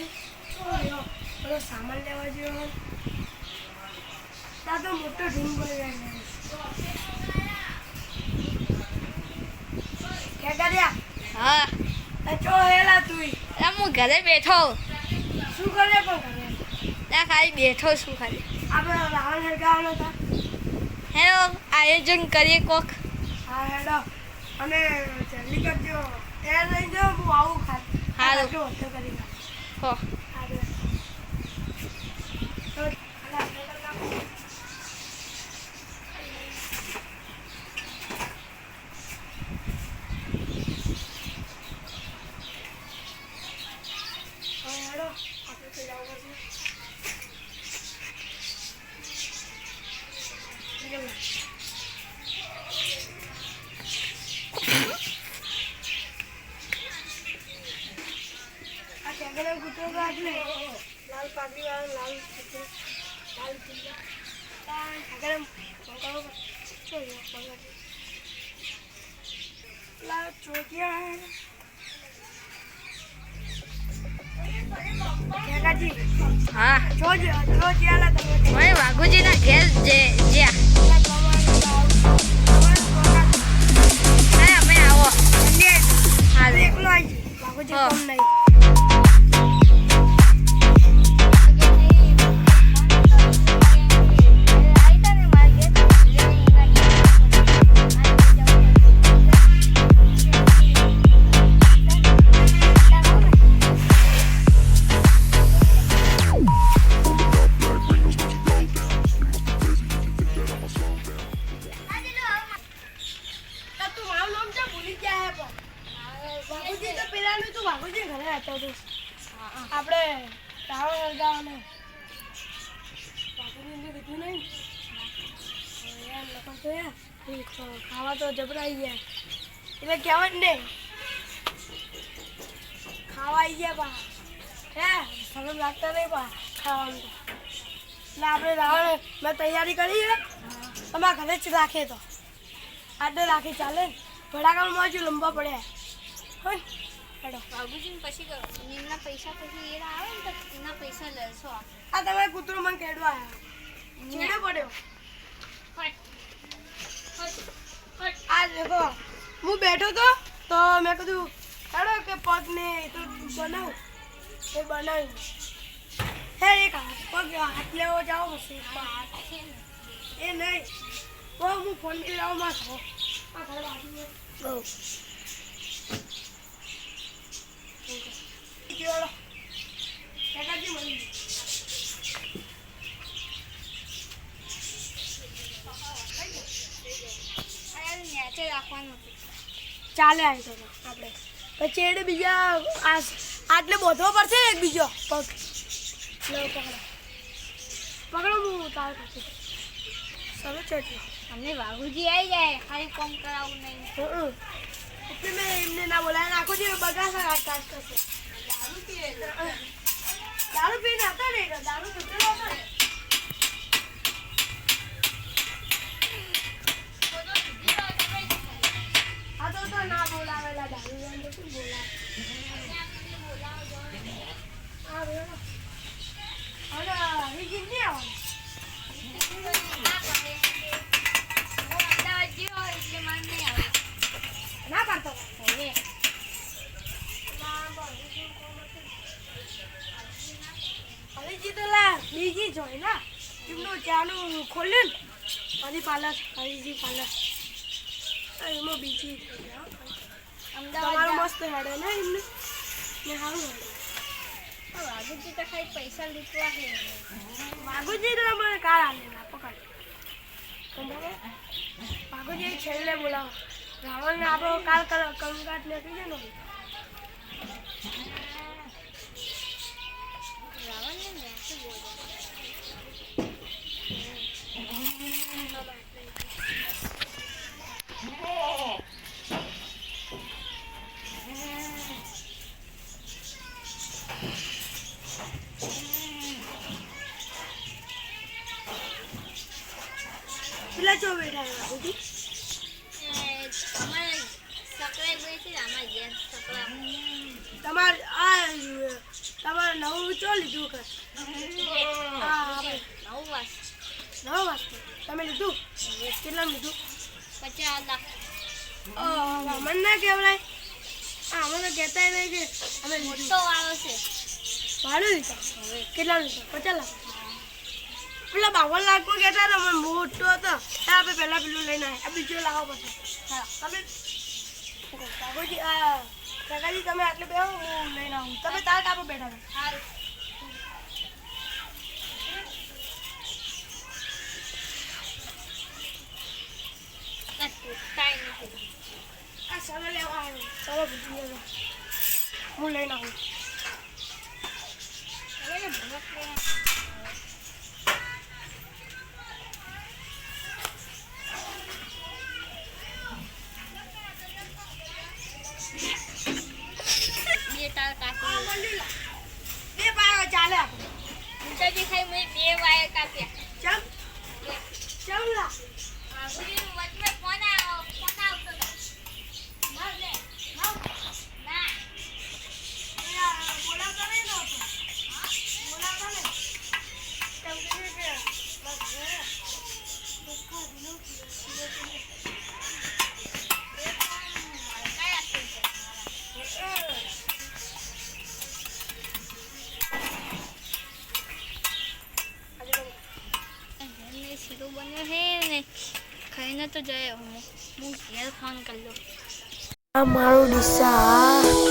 બધો સામાન લેવા જેવો ત્યાં તો મોટો રૂમ બનાવી કે હા. ચો હેલા તું હું ઘરે બેઠો શું કરે પણ કરે ત્યાં ખાલી બેઠો છું ખાલી. આપણે રાવણ હરગાવાનો હતા. હેલો આયોજન કરીએ કોક. હા હેલો અને જલ્દી કરજો એ લઈ જાઓ હું આવું ખાલી હા આટલો કરી હો હારું. તો હાલા, આપણે કરી નાખો. હવે હેડો, આપણે તો જવું પડશે. નીકળ. આ ટેકરે તો આટલે લાલ પાઘડી વાળો લાલ કૂતરો લાલ કૂતરો આ ટેકરે પકડો જોઈએ પકડ લાલ ચોટિયા હા. જોજો જોજ્યા લા તમે મને વાઘુજીના ઘેર જે જ્યાં. આપણે તો યાર ખાવા તો જબરાઈ ગયા. એટલે કહેવાય નહીં. ખાવા આવી ગયા પા હે શરમ લાગતા નહીં પા ખાવાનું એટલે આપણે રાવણ મેં તૈયારી કરી છે તમારા ઘરે જ રાખે તો. આટલે રાખી ચાલે. ને ભડાકામાં હજુ લંબા પડ્યા. હોય. હેડો. પછી એમના પૈસા પછી એ આવે ને તો એના પૈસા લેશો. આ તમારે કૂતરો મને કેડવા આવ્યા છેડો પડ્યો. આ દેખો હું બેઠો તો તો મેં કીધું હેડો કે પગને એ તો બનાવું. એ બનાવ્યું. હે એક હાથ પગ હાથ લેવો જાઓ હાથ એ નહીં. હું ફોન કરાવમાં છો આ ઘર બાજુમાં બહુ. ચલો આવી તો આપણે. પછી એને બીજા આટલે બોધવો પડશે ને એક બીજો? પગ. લો પકડો. પકડો હું તાર પછી ચલો ચટલો અમને બાબુજી આવી જાય ખાલી કોમ કરાવવું નહીં. એટલે મેં એમને ના બોલાય આખો જે બગાસા કાઢ કરશે. દારૂ પીને હતા ને દારૂ પીધેલો હતો ને બીજી જ હોય ને એમનું ચાનું ખોલ્યું ને. Hari parlour Hariji parlour. એમાં બીજી થઈ ગયા. તમારું મસ્ત હેડે ને એમને? ને સારું હેડે. વાઘુજી તો ખાલી પૈસા લૂંટવા છે. વાઘુજી તો મને કાર આલેલા પકડ. વાઘુજી છેલ્લે બોલાવો. રાવણને આપણો કાલ કંકાટ ને કહી દે ને. ચો બેઠા છે વાઘુજી તમારે આ તમારે નવું ચો લીધું કે નવું વાસ નવો વાસ્તુ તમે લીધું? કેટલા લીધું? પચાસ લાખ મને ના કહેવાય. હા અમે તો કહેતા નહીં કે અમે મોટો વાળો છે. ભાડું લીધા. કેટલા લીધા? પચાસ લાખ. પેલા બાવન લાખમાં કહેતા હતા મોટો હતો. આપણે પહેલા પેલું લઈને આવ્યા. બીજો લાવો પછી. હા, તમે કાકોજી કાકાજી, તમે આટલે બે હું લઈને આવું. તમે તાર કાપો બેઠા આ સરો લેવા સરો ભૂજી લેવા હું લઈને આવું હવે ને ભૂલક લે. બે તાર કાપી મંડી લા બે પાયો ચાલે આપણે ઉલટાજી ખાઈ મેં બે વાયર કાપ્યા ચમ ચમ લા બાપુજી, વચમાં ફોન આવ્યો ફોન આવતો હતો ના લે ના ના એ આ બોલાવતો નહીં નો હતો બોલાવતો નહીં કેમ કે છે કે બસ ઘરે દુઃખા દિનો કયા થઈ ઘરને શીરો બન્યો હે ને ખાઈને તો જાય હું. હું ઘેર ફોન કરી લઉં મારું ડીસા